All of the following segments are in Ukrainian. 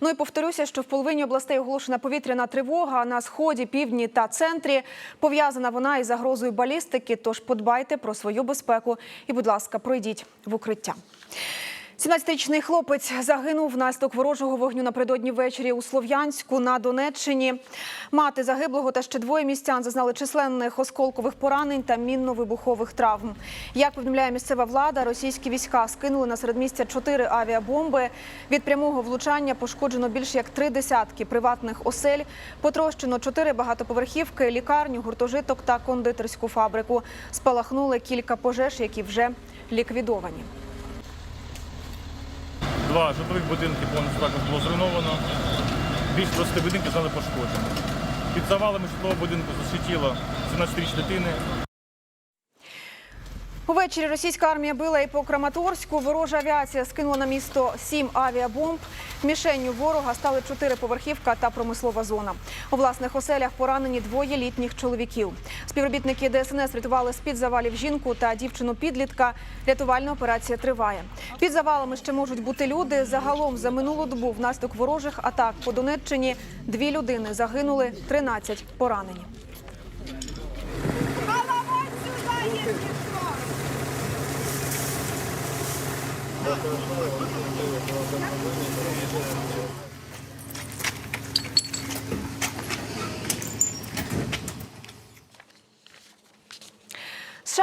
Ну і повторюся, що в половині областей оголошена повітряна тривога на сході, півдні та центрі. Пов'язана вона із загрозою балістики. Тож подбайте про свою безпеку і, будь ласка, пройдіть в укриття. 17-річний хлопець загинув внаслідок ворожого вогню напередодні ввечері у Слов'янську на Донеччині. Мати загиблого та ще двоє містян зазнали численних осколкових поранень та мінно-вибухових травм. Як повідомляє місцева влада, російські війська скинули на середмістя чотири авіабомби. Від прямого влучання пошкоджено більше як три десятки приватних осель. Потрощено чотири багатоповерхівки, лікарню, гуртожиток та кондитерську фабрику. Спалахнули кілька пожеж, які вже ліквідовані. Два житлових будинки повністю також було зруйновано. Більше 20 будинків стали пошкоджені. Під завалами житлового будинку засвітіло 17-річ дитини. Увечері російська армія била і по Краматорську. Ворожа авіація скинула на місто сім авіабомб. Мішенню ворога стали чотири поверхівка та промислова зона. У власних оселях поранені двоє літніх чоловіків. Співробітники ДСНС рятували з-під завалів жінку та дівчину підлітка. Рятувальна операція триває. Під завалами ще можуть бути люди. Загалом за минулу добу внаслідок ворожих атак по Донеччині дві людини загинули, 13 поранені. Thank you.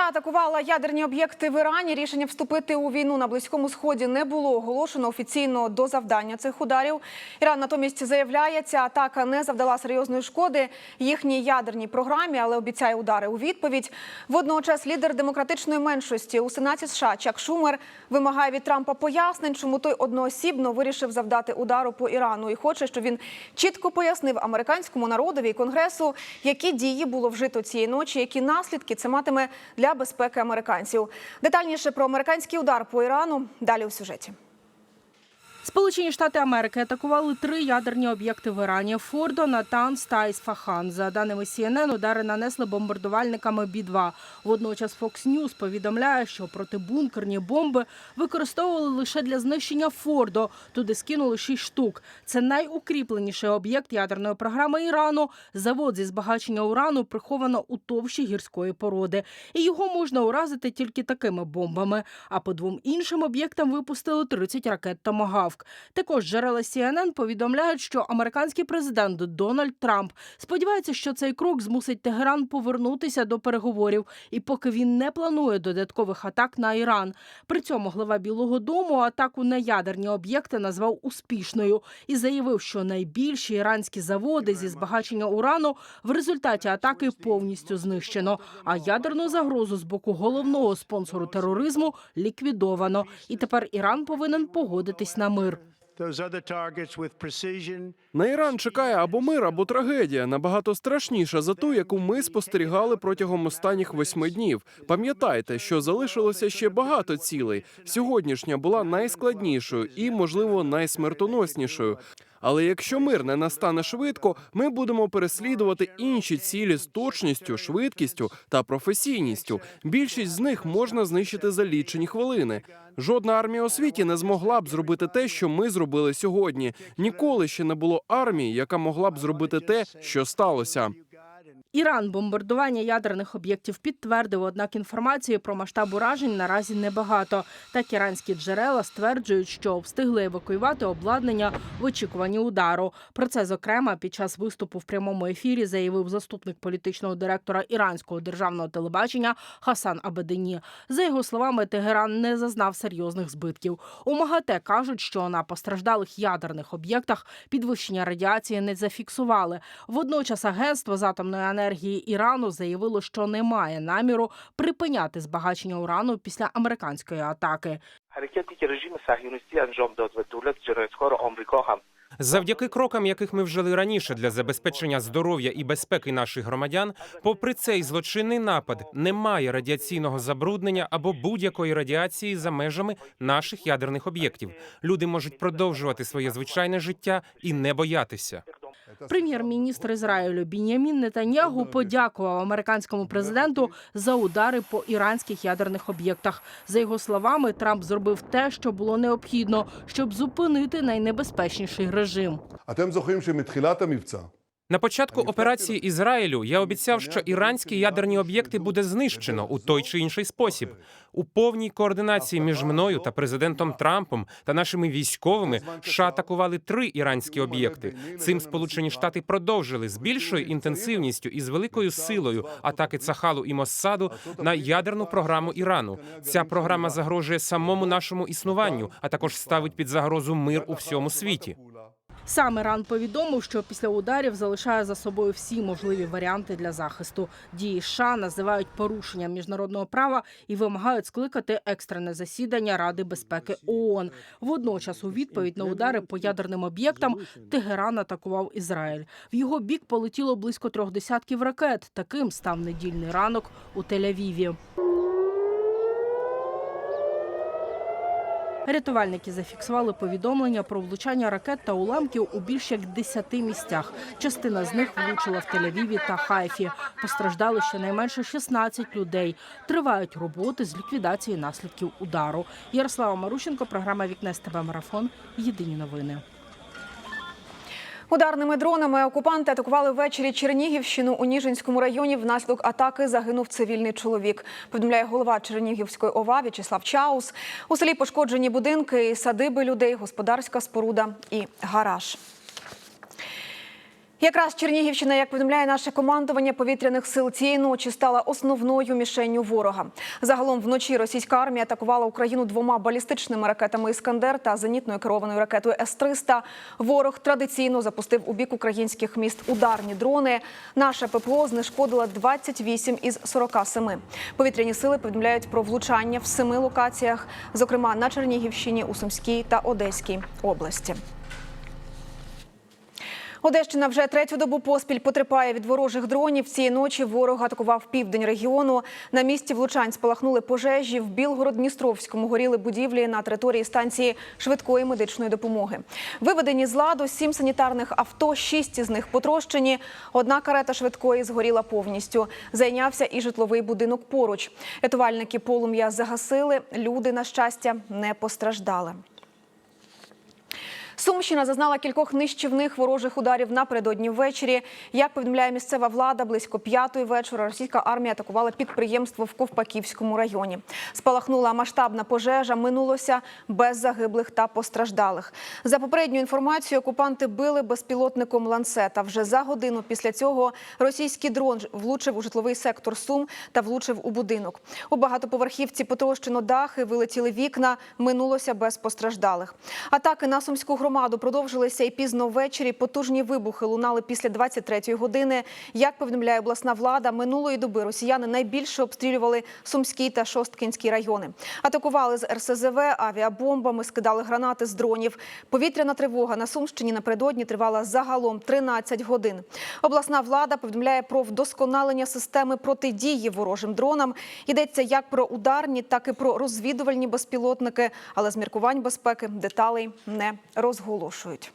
Атакувала ядерні об'єкти в Ірані. Рішення вступити у війну на близькому сході не було оголошено офіційно до завдання цих ударів. Іран натомість заявляє, ця атака не завдала серйозної шкоди їхній ядерній програмі, але обіцяє удари у відповідь. Водночас лідер демократичної меншості у сенаті США Чак Шумер вимагає від Трампа пояснень, чому той одноосібно вирішив завдати удару по Ірану і хоче, щоб він чітко пояснив американському народові і конгресу, які дії було вжито цієї ночі, які наслідки це матиме для безпеки американців. Детальніше про американський удар по Ірану далі у сюжеті. Сполучені Штати Америки атакували три ядерні об'єкти в Ірані: Фордо, Натанс та Ісфахан. За даними CNN, удари нанесли бомбардувальниками Бі-2. Водночас Fox News повідомляє, що протибункерні бомби використовували лише для знищення Фордо. Туди скинули шість штук. Це найукріпленіший об'єкт ядерної програми Ірану. Завод зі збагачення урану приховано у товщі гірської породи, і його можна уразити тільки такими бомбами. А по двом іншим об'єктам випустили 30 ракет «Томагавк». Також джерела CNN повідомляють, що американський президент Дональд Трамп сподівається, що цей крок змусить Тегеран повернутися до переговорів, і поки він не планує додаткових атак на Іран. При цьому глава Білого Дому атаку на ядерні об'єкти назвав успішною і заявив, що найбільші іранські заводи зі збагачення урану в результаті атаки повністю знищено. А ядерну загрозу з боку головного спонсору тероризму ліквідовано. І тепер Іран повинен погодитись на мир. Those other targets with. На Іран чекає або мир, або трагедія, набагато страшніша за ту, яку ми спостерігали протягом останніх восьми днів. Пам'ятайте, що залишилося ще багато цілей. Сьогоднішня була найскладнішою і, можливо, найсмертоноснішою. Але якщо мир не настане швидко, ми будемо переслідувати інші цілі з точністю, швидкістю та професійністю. Більшість з них можна знищити за лічені хвилини. Жодна армія у світі не змогла б зробити те, що ми зробили сьогодні. Ніколи ще не було армії, яка могла б зробити те, що сталося. Іран бомбардування ядерних об'єктів підтвердив, однак інформації про масштаб уражень наразі небагато. Так іранські джерела стверджують, що встигли евакуювати обладнання в очікуванні удару. Про це зокрема під час виступу в прямому ефірі заявив заступник політичного директора іранського державного телебачення Хасан Абедені. За його словами, Тегеран не зазнав серйозних збитків. У МАГАТЕ кажуть, що на постраждалих ядерних об'єктах підвищення радіації не зафіксували. Водночас агентство з атомної енергії енергії Ірану заявило, що не має наміру припиняти збагачення урану після американської атаки. Завдяки крокам, яких ми вжили раніше для забезпечення здоров'я і безпеки наших громадян, попри цей злочинний напад, немає радіаційного забруднення або будь-якої радіації за межами наших ядерних об'єктів. Люди можуть продовжувати своє звичайне життя і не боятися. Прем'єр-міністр Ізраїлю Бінямін Нетаньягу подякував американському президенту за удари по іранських ядерних об'єктах. За його словами, Трамп зробив те, що було необхідно, щоб зупинити найнебезпечніший режим. А тим захоїмши тем на початку операції Ізраїлю я обіцяв, що іранські ядерні об'єкти буде знищено у той чи інший спосіб. У повній координації між мною та президентом Трампом та нашими військовими США атакували три іранські об'єкти. Цим Сполучені Штати продовжили з більшою інтенсивністю і з великою силою атаки Цахалу і Моссаду на ядерну програму Ірану. Ця програма загрожує самому нашому існуванню, а також ставить під загрозу мир у всьому світі. Сам Іран повідомив, що після ударів залишає за собою всі можливі варіанти для захисту. Дії США називають порушенням міжнародного права і вимагають скликати екстрене засідання Ради безпеки ООН. Водночас, у відповідь на удари по ядерним об'єктам, Тегеран атакував Ізраїль. В його бік полетіло близько трьох десятків ракет. Таким став недільний ранок у Тель-Авіві. Рятувальники зафіксували повідомлення про влучання ракет та уламків у більш як 10 місцях. Частина з них влучила в Тель-Авіві та Хайфі. Постраждали щонайменше 16 людей. Тривають роботи з ліквідації наслідків удару. Ярослава Марущенко, програма Вікне з тебе Марафон. Єдині новини. Ударними дронами окупанти атакували ввечері Чернігівщину у Ніжинському районі. Внаслідок атаки загинув цивільний чоловік. Повідомляє голова Чернігівської ОВА В'ячеслав Чаус. У селі пошкоджені будинки, садиби людей, господарська споруда і гараж. Якраз Чернігівщина, як повідомляє наше командування повітряних сил, цієї ночі стала основною мішенню ворога. Загалом вночі російська армія атакувала Україну двома балістичними ракетами Іскандер та зенітною керованою ракетою С-300. Ворог традиційно запустив у бік українських міст ударні дрони. Наша ППО знешкодила 28 із 47. Повітряні сили повідомляють про влучання в семи локаціях, зокрема на Чернігівщині, у Сумській та Одеській області. Одещина вже третю добу поспіль потерпає від ворожих дронів. Цієї ночі ворог атакував південь регіону. На місці влучань спалахнули пожежі. В Білгород-Дністровському горіли будівлі на території станції швидкої медичної допомоги. Виведені з ладу сім санітарних авто, шість із них потрощені. Одна карета швидкої згоріла повністю. Зайнявся і житловий будинок поруч. Рятувальники полум'я загасили. Люди, на щастя, не постраждали. Сумщина зазнала кількох нищівних ворожих ударів напередодні ввечері. Як повідомляє місцева влада, близько п'ятої вечора російська армія атакувала підприємство в Ковпаківському районі. Спалахнула масштабна пожежа. Минулося без загиблих та постраждалих. За попередньою інформацією, окупанти били безпілотником ланцета. Вже за годину після цього російський дрон влучив у житловий сектор Сум та влучив у будинок. У багатоповерхівці потрощено дахи, вилетіли вікна. Минулося без постраждалих. Атаки на сумську громаду продовжилися і пізно ввечері. Потужні вибухи лунали після 23-ї години. Як повідомляє обласна влада, минулої доби росіяни найбільше обстрілювали Сумський та Шосткінський райони. Атакували з РСЗВ, авіабомбами, скидали гранати з дронів. Повітряна тривога на Сумщині напередодні тривала загалом 13 годин. Обласна влада повідомляє про вдосконалення системи протидії ворожим дронам. Йдеться як про ударні, так і про розвідувальні безпілотники, але з міркувань безпеки деталей не розголошують.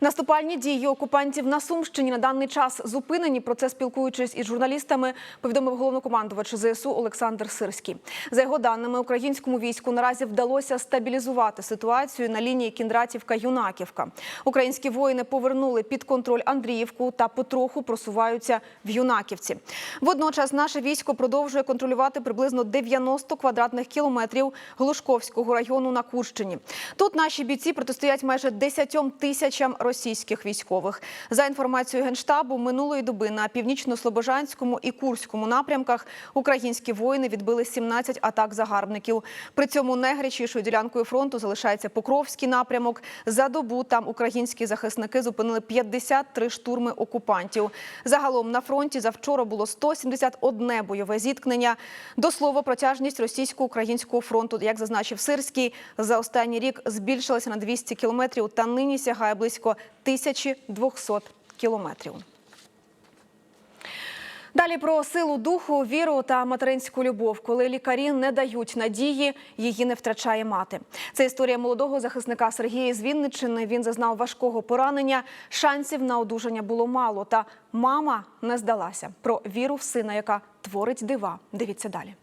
Наступальні дії окупантів на Сумщині на даний час зупинені. Про це спілкуючись із журналістами, повідомив головнокомандувач ЗСУ Олександр Сирський. За його даними, українському війську наразі вдалося стабілізувати ситуацію на лінії Кіндратівка-Юнаківка. Українські воїни повернули під контроль Андріївку та потроху просуваються в Юнаківці. Водночас наше військо продовжує контролювати приблизно 90 квадратних кілометрів Глушковського району на Курщині. Тут наші бійці протистоять майже 10 тисячам російських військових. За інформацією генштабу, минулої доби на північно-слобожанському і курському напрямках українські воїни відбили 17 атак загарбників. При цьому найгарячішою ділянкою фронту залишається Покровський напрямок. За добу там українські захисники зупинили 53 штурми окупантів. Загалом на фронті завчора було 171 бойове зіткнення. До слова, протяжність російсько-українського фронту, як зазначив Сирський, за останній рік збільшилася на 200 кілометрів та нині сягає близько 1200 кілометрів. Далі про силу духу, віру та материнську любов. Коли лікарі не дають надії, її не втрачає мати. Це історія молодого захисника Сергія з Вінниччини. Він зазнав важкого поранення. Шансів на одужання було мало. Та мама не здалася. Про віру в сина, яка творить дива. Дивіться далі.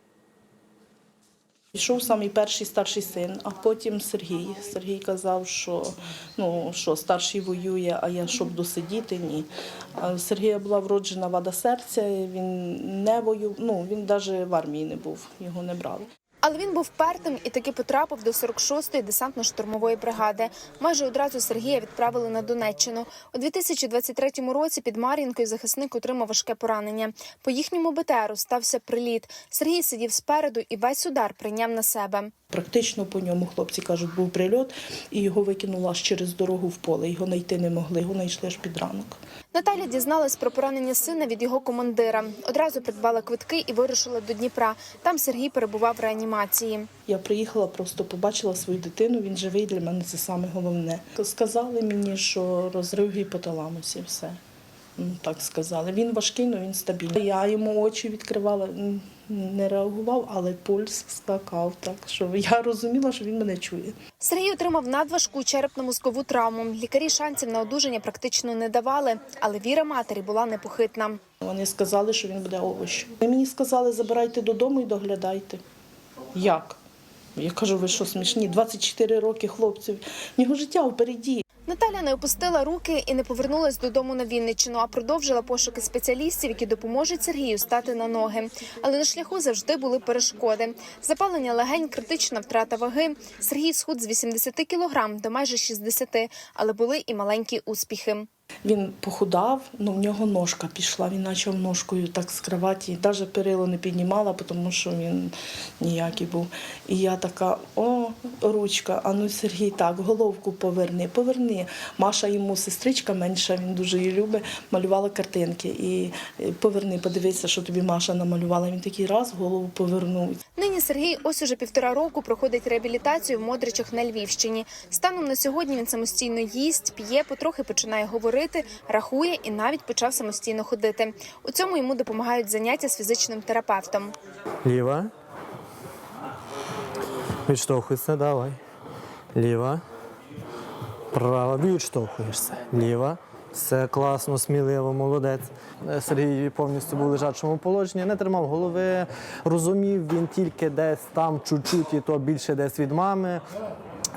Пішов самий перший старший син, а потім Сергій. Сергій казав, що ну що старший воює, а я щоб досидіти, ні. Сергія була вроджена вада серця. Він не воював, ну він навіть в армії не був, його не брали. Але він був впертим і таки потрапив до 46-ї десантно-штурмової бригади. Майже одразу Сергія відправили на Донеччину. У 2023 році під Мар'їнкою захисник отримав важке поранення. По їхньому БТРу стався приліт. Сергій сидів спереду і весь удар прийняв на себе. Практично по ньому хлопці кажуть, був прильот, і його викинуло аж через дорогу в поле. Його знайти не могли, його знайшли аж під ранок. Наталя дізналась про поранення сина від його командира. Одразу придбала квитки і вирушила до Дніпра. Там Сергій перебував в реанімації. Я приїхала, просто побачила свою дитину. Він живий для мене це саме головне. Сказали мені, що розрив гіпоталамусі, все. Ну, так сказали. Він важкий, але він стабільний. Я йому очі відкривала, не реагував, але пульс скакав. Так що я розуміла, що він мене чує. Сергій отримав надважку черепно-мозкову травму. Лікарі шансів на одужання практично не давали, але віра матері була непохитна. Вони сказали, що він буде овощем. Вони мені сказали, забирайте додому і доглядайте. Як? Я кажу, ви що смішні? 24 роки хлопців. В нього життя впереді. Наталя не опустила руки і не повернулась додому на Вінниччину, а продовжила пошуки спеціалістів, які допоможуть Сергію стати на ноги. Але на шляху завжди були перешкоди. Запалення легень, критична втрата ваги. Сергій схуд з 80 кілограм до майже 60, але були і маленькі успіхи. Він похудав, ну в нього ножка пішла. Він почав ножкою так з кроваті, навіть перило не піднімала, тому що він ніякий був. І я така: о, ручка, а ну Сергій, так, головку поверни, поверни. Маша йому сестричка менша, він дуже її любить, малювала картинки. І е, поверни, подивися, що тобі Маша намалювала. Він такий раз голову повернув. Нині Сергій ось уже півтора року проходить реабілітацію в Модричах на Львівщині. Станом на сьогодні він самостійно їсть, п'є, потрохи починає говорити, рахує і навіть почав самостійно ходити. У цьому йому допомагають заняття з фізичним терапевтом. Ліва. Відштовхуйся, давай. Ліва. Права. Відштовхуєшся. Ліва. Все класно, сміливо, молодець. Сергій повністю був в лежачому положенні, не тримав голови, розумів він тільки десь там чуть-чуть, і то більше десь від мами.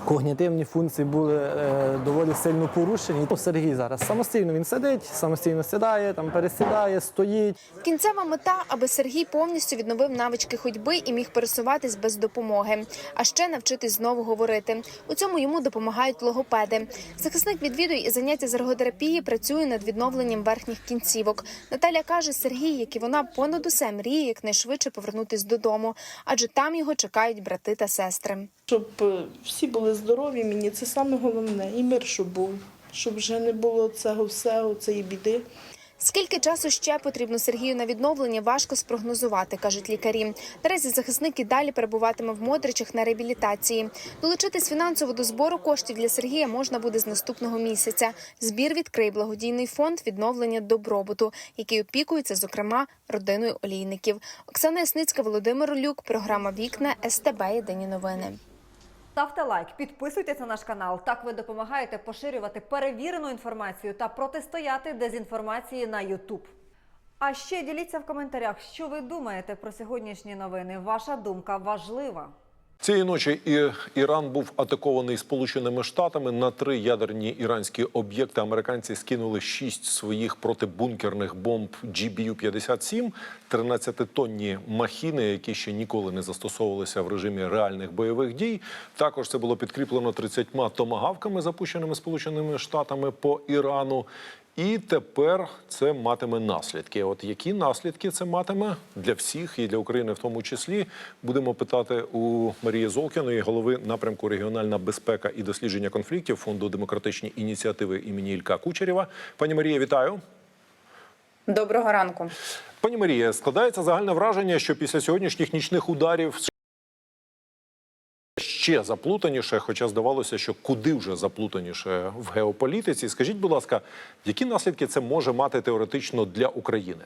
Когнітивні функції були е, доволі сильно порушені. Ну, Сергій зараз самостійно він сидить, самостійно сідає, там пересідає, стоїть. Кінцева мета, аби Сергій повністю відновив навички ходьби і міг пересуватись без допомоги, а ще навчитись знову говорити. У цьому йому допомагають логопеди. Захисник відвідує і заняття з ерготерапії працює над відновленням верхніх кінцівок. Наталя каже, Сергій, як і вона, понад усе мріє якнайшвидше повернутись додому, адже там його чекають брати та сестри. Щоб е, всі були здорові, мені це саме головне. І мир, щоб був, щоб вже не було цього всього, цієї біди. Скільки часу ще потрібно Сергію на відновлення, важко спрогнозувати, кажуть лікарі. Наразі захисник і далі перебуватиме в Модричах на реабілітації. Долучитись фінансово до збору коштів для Сергія можна буде з наступного місяця. Збір відкриє благодійний фонд відновлення добробуту, який опікується, зокрема, родиною олійників. Оксана Ясницька, Володимир Люк, програма Вікна СТБ. Єдині новини. Ставте лайк, підписуйтесь на наш канал. Так ви допомагаєте поширювати перевірену інформацію та протистояти дезінформації на YouTube. А ще діліться в коментарях, що ви думаєте про сьогоднішні новини. Ваша думка важлива. Цієї ночі Іран був атакований Сполученими Штатами на три ядерні іранські об'єкти. Американці скинули шість своїх протибункерних бомб GBU-57, 13-тонні махіни, які ще ніколи не застосовувалися в режимі реальних бойових дій. Також це було підкріплено 30 томагавками, запущеними Сполученими Штатами по Ірану. І тепер це матиме наслідки. От які наслідки це матиме для всіх і для України, в тому числі, будемо питати у Марії Золкіної, голови напрямку регіональна безпека і дослідження конфліктів фонду демократичні ініціативи імені Ілька Кучерєва. Пані Марія, вітаю. Доброго ранку. Пані Марія, складається загальне враження, що після сьогоднішніх нічних ударів ще заплутаніше, хоча здавалося, що куди вже заплутаніше в геополітиці. Скажіть, будь ласка, які наслідки це може мати теоретично для України?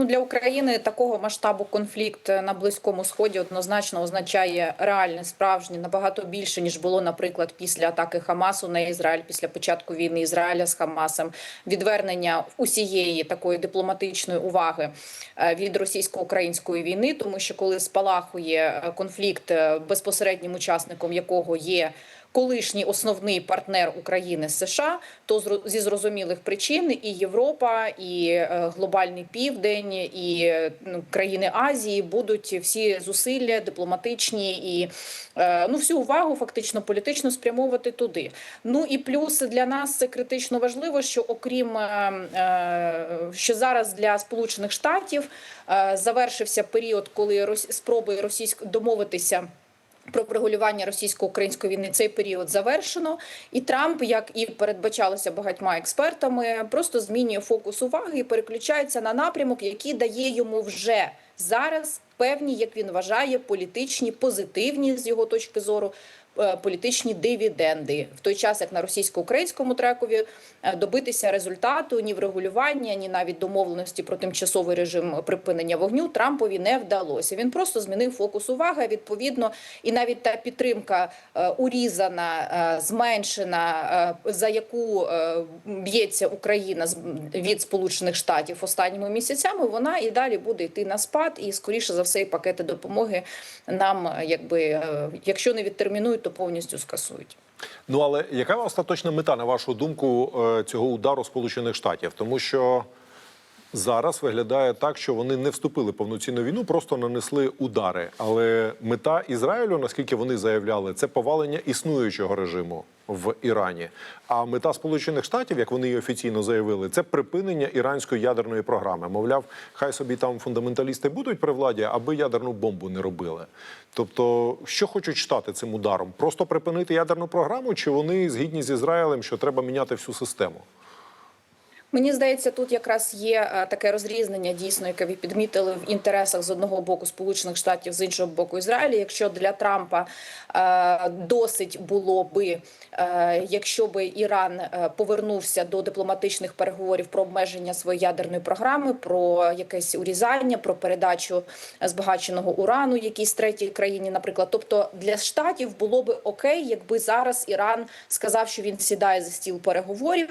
Ну для України такого масштабу конфлікт на близькому сході однозначно означає реальне, справжнє набагато більше ніж було, наприклад, після атаки Хамасу на Ізраїль, після початку війни Ізраїля з Хамасом, відвернення усієї такої дипломатичної уваги е, від російсько-української війни, тому що коли спалахує е, конфлікт, е, безпосереднім учасником якого є колишній основний партнер України США, то зі зрозумілих причин і Європа, і е, глобальний південь, і ну, країни Азії будуть всі зусилля дипломатичні і е, ну всю увагу фактично політично спрямовувати туди. Ну і плюс для нас це критично важливо, що окрім е, що зараз для Сполучених Штатів завершився період, коли спроби російськ домовитися. Про врегулювання російсько-української війни цей період завершено, і Трамп, як і передбачалося багатьма експертами, просто змінює фокус уваги і переключається на напрямок, який дає йому вже зараз певні, як він вважає, політичні позитивні з його точки зору. Е, Політичні дивіденди в той час, як на російсько-українському трекові е, добитися результату ні врегулювання, ні навіть домовленості про тимчасовий режим припинення вогню Трампові не вдалося. Він просто змінив фокус уваги. Відповідно, і навіть та підтримка е, урізана, зменшена, за яку б'ється Україна від Сполучених Штатів останніми місяцями, вона і далі буде йти на спад, і скоріше за все, пакети допомоги нам, якби якщо не відтермінують, то повністю скасують. Ну але яка остаточна мета, на вашу думку, е, цього удару Сполучених Штатів? Тому що зараз виглядає так, що вони не вступили повноцінну війну, просто нанесли удари. Але мета Ізраїлю, наскільки вони заявляли, це повалення існуючого режиму в Ірані. А мета Сполучених Штатів, як вони і офіційно заявили, це припинення іранської ядерної програми. Мовляв, хай собі там фундаменталісти будуть при владі, аби ядерну бомбу не робили. Тобто, що хочуть штати цим ударом? Просто припинити ядерну програму, чи вони згідні з Ізраїлем, що треба міняти всю систему? Мені здається, тут якраз є е, таке розрізнення, дійсно, яке ви підмітили в інтересах з одного боку Сполучених Штатів, з іншого боку Ізраїля. Якщо для Трампа е, досить було би, е, якщо би Іран повернувся до дипломатичних переговорів про обмеження своєї ядерної програми, про якесь урізання, про передачу збагаченого урану якійсь третій країні, наприклад, тобто для штатів було би окей, якби зараз Іран сказав, що він сідає за стіл переговорів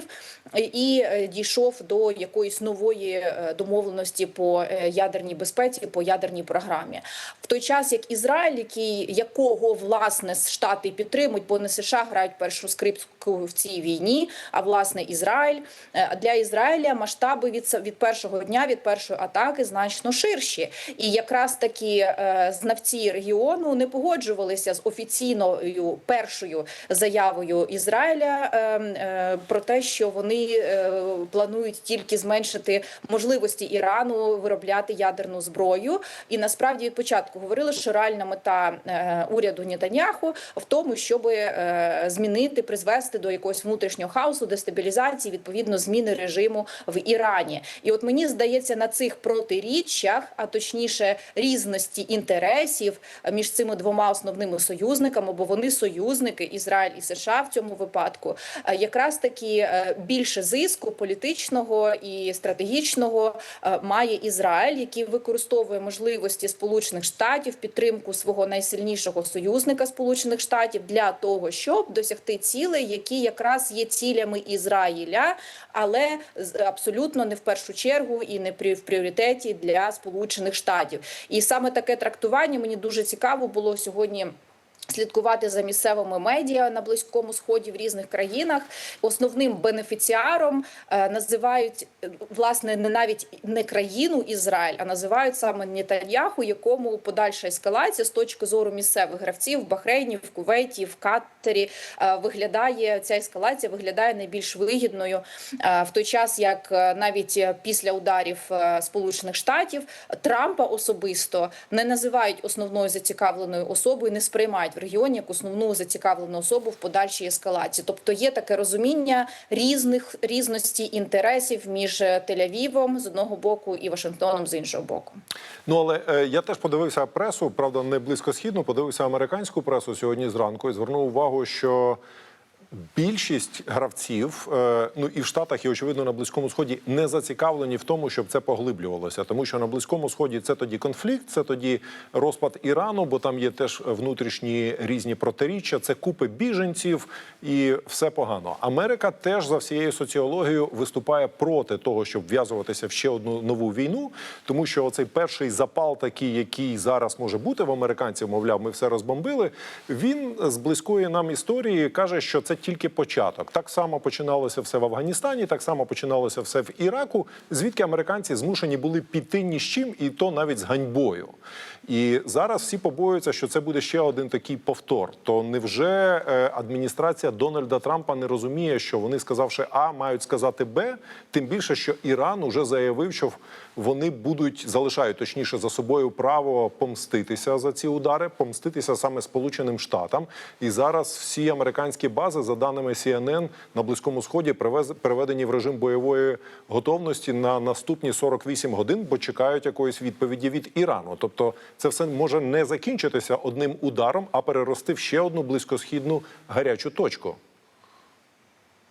і е, дійшов до якоїсь нової е, домовленості по е, ядерній безпеці, по ядерній програмі. В той час як Ізраїль, який якого власне штати підтримують, бо не США грають першу скрипку в цій війні, а власне Ізраїль Е, для Ізраїля масштаби від від першого дня, від першої атаки значно ширші. І якраз такі знавці регіону не погоджувалися з офіційною першою заявою Ізраїля е, е, про те, що вони е, планують тільки зменшити можливості Ірану виробляти ядерну зброю. І насправді від початку говорили, що реальна мета е, уряду Нетаньяху в тому, щоб е, змінити, призвести до якогось внутрішнього хаосу, дестабілізації, відповідно зміни режиму в Ірані. І от мені здається, на цих протиріччях, а точніше різності інтересів між цими двома основними союзниками, бо вони союзники Ізраїль і США в цьому випадку, е, якраз таки більше зиску політичного і стратегічного е, має Ізраїль, який використовує можливості Сполучених Штатів, підтримку свого найсильнішого союзника Сполучених Штатів для того, щоб досягти цілей, які якраз є цілями Ізраїля, але абсолютно не в першу чергу і не в пріоритеті для Сполучених Штатів. І саме таке трактування мені дуже цікаво було сьогодні. Слідкувати за місцевими медіа на близькому сході в різних країнах. Основним бенефіціаром е, називають е, власне не навіть не країну Ізраїль, а називають саме Нетаньяху, якому подальша ескалація з точки зору місцевих гравців в Бахрейні, в Кувейті, в Катері е, виглядає ця ескалація виглядає найбільш вигідною в той час, як навіть після ударів Сполучених Штатів Трампа особисто не називають основною зацікавленою особою, не сприймають регіоні як основну зацікавлену особу в подальшій ескалації. Тобто є таке розуміння різних різності інтересів між е, Тель-Авівом з одного боку і Вашингтоном з іншого боку. Ну але е, я теж подивився пресу, правда, не близькосхідну, подивився американську пресу сьогодні зранку і звернув увагу, що Більшість гравців, е, ну і в Штатах, і очевидно на близькому сході, не зацікавлені в тому, щоб це поглиблювалося, тому що на близькому сході це тоді конфлікт, це тоді розпад Ірану, бо там є теж внутрішні різні протиріччя, це купи біженців і все погано. Америка теж за всією соціологією виступає проти того, щоб вв'язуватися в ще одну нову війну, тому що оцей перший запал, такий, який зараз може бути в американців, мовляв, ми все розбомбили. Він з близької нам історії каже, що це тільки початок. Так само починалося все в Афганістані, так само починалося все в Іраку, звідки американці змушені були піти ні з чим, і то навіть з ганьбою. І зараз всі побоюються, що це буде ще один такий повтор. То невже е, адміністрація Дональда Трампа не розуміє, що вони, сказавши А, мають сказати Б, тим більше, що Іран уже заявив, що вони будуть залишають точніше за собою право помститися за ці удари, помститися саме Сполученим Штатам. І зараз всі американські бази, за даними CNN, на близькому сході переведені в режим бойової готовності на наступні 48 годин, бо чекають якоїсь відповіді від Ірану. Тобто, це все може не закінчитися одним ударом, а перерости в ще одну близькосхідну гарячу точку.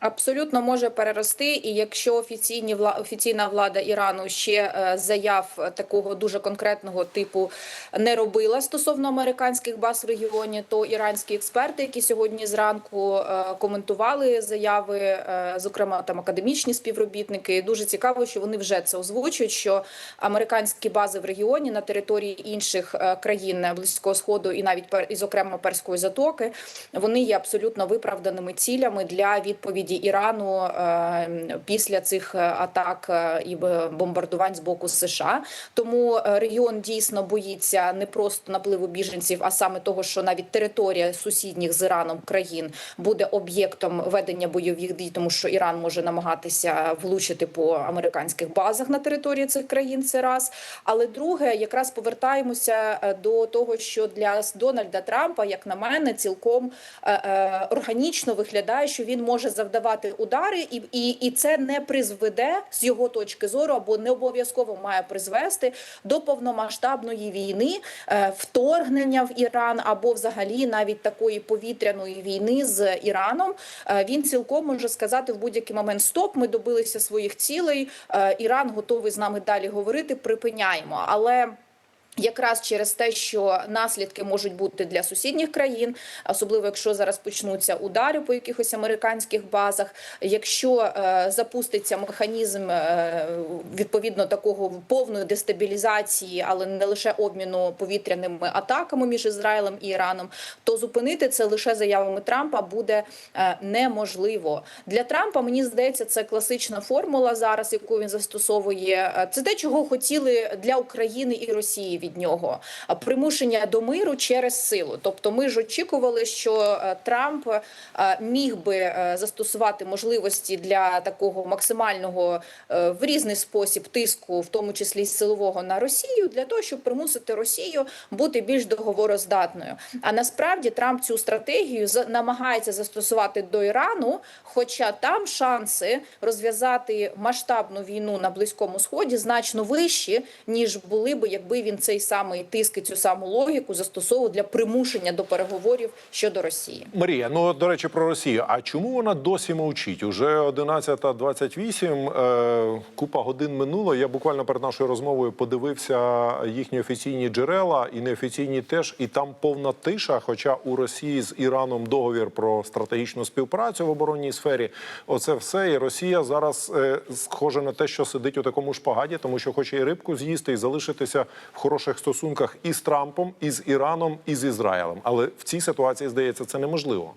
Абсолютно може перерости, і якщо офіційні офіційна влада Ірану ще е, заяв е, такого дуже конкретного типу не робила стосовно американських баз в регіоні, то іранські експерти, які сьогодні зранку е, коментували заяви, зокрема там академічні співробітники, дуже цікаво, що вони вже це озвучують. Що американські бази в регіоні на території інших країн близького сходу і навіть і зокрема перської затоки, вони є абсолютно виправданими цілями для відповіді Ірану е, після цих е, атак е, і бомбардувань з боку США. Тому е, регіон дійсно боїться не просто напливу біженців, а саме того, що навіть територія сусідніх з Іраном країн буде об'єктом ведення бойових дій, тому що Іран може намагатися влучити по американських базах на території цих країн. Це раз. Але друге, якраз повертаємося до того, що для Дональда Трампа, як на мене, цілком органічно виглядає, що він може завдавати удари, і, і, і це не призведе з його точки зору, або не обов'язково має призвести до повномасштабної війни, е, вторгнення в Іран, або взагалі навіть такої повітряної війни з Іраном. Е, Він цілком може сказати в будь-який момент: Стоп, ми добилися своїх цілей. е, Іран готовий з нами далі говорити. Припиняємо, але. Якраз через те, що наслідки можуть бути для сусідніх країн, особливо якщо зараз почнуться удари по якихось американських базах, якщо е, запуститься механізм е, відповідно такого повної дестабілізації, але не лише обміну повітряними атаками між Ізраїлем і Іраном, то зупинити це лише заявами Трампа буде е, неможливо. Для Трампа мені здається, це класична формула зараз, яку він застосовує. Е, Це те, чого хотіли для України і Росії від нього примушення до миру через силу. Тобто, ми ж очікували, що е, Трамп е, міг би е, застосувати можливості для такого максимального в різний спосіб тиску, в тому числі силового на Росію, для того, щоб примусити Росію бути більш договороздатною. А насправді Трамп цю стратегію намагається застосувати до Ірану, хоча там шанси розв'язати масштабну війну на близькому сході значно вищі, ніж були би, якби він цей самий тиск і цю саму логіку застосовував для примушення до переговорів щодо Росії. Марія, ну до речі, про Росію. А чому вона досі мовчить? Уже 11.28, е, купа годин минуло. Я буквально перед нашою розмовою подивився їхні офіційні джерела і неофіційні теж, і там повна тиша. Хоча у Росії з Іраном договір про стратегічну співпрацю в оборонній сфері. Оце все. І Росія зараз е, схоже на те, що сидить у такому шпагаді, тому що хоче і рибку з'їсти, і залишитися в хороших стосунках і з Трампом, і з Іраном, і з Ізраїлем. Але в цій ситуації здається це неможливо.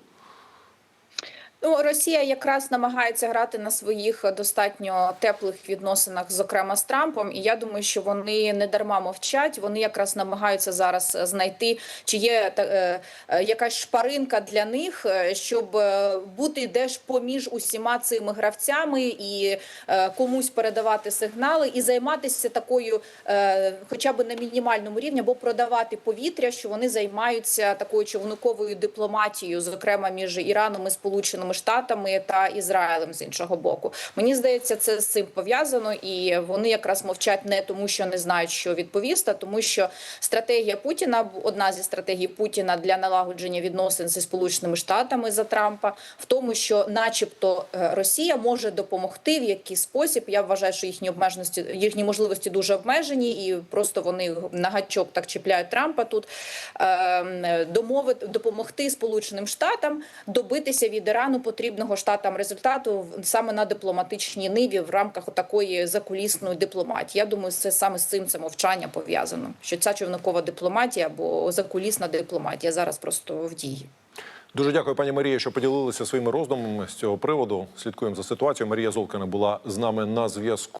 Ну, Росія якраз намагається грати на своїх достатньо теплих відносинах, зокрема з Трампом. І я думаю, що вони не дарма мовчать. Вони якраз намагаються зараз знайти, чи є та- е, е, якась шпаринка для них, е, щоб е, бути десь поміж усіма цими гравцями і е, комусь передавати сигнали, і займатися такою, е, хоча б на мінімальному рівні, або продавати повітря, що вони займаються такою човниковою дипломатією, зокрема між Іраном і Сполученими Сполученими Штатами та Ізраїлем з іншого боку. Мені здається, це з цим пов'язано, і вони якраз мовчать не тому, що не знають, що відповісти, а тому що стратегія Путіна одна зі стратегій Путіна для налагодження відносин зі Сполученими Штатами за Трампа, в тому, що, начебто, е, Росія може допомогти в якийсь спосіб. Я вважаю, що їхні обмеженості, їхні можливості дуже обмежені, і просто вони на гачок так чіпляють Трампа тут е, домовити допомогти Сполученим Штатам добитися від Ірану потрібного штатам результату саме на дипломатичній ниві в рамках такої закулісної дипломатії. Я думаю, це саме з цим це мовчання пов'язано. Що ця човникова дипломатія або закулісна дипломатія зараз просто в дії. Дуже дякую, пані Марія, що поділилися своїми роздумами з цього приводу. Слідкуємо за ситуацією. Марія Золкина була з нами на зв'язку.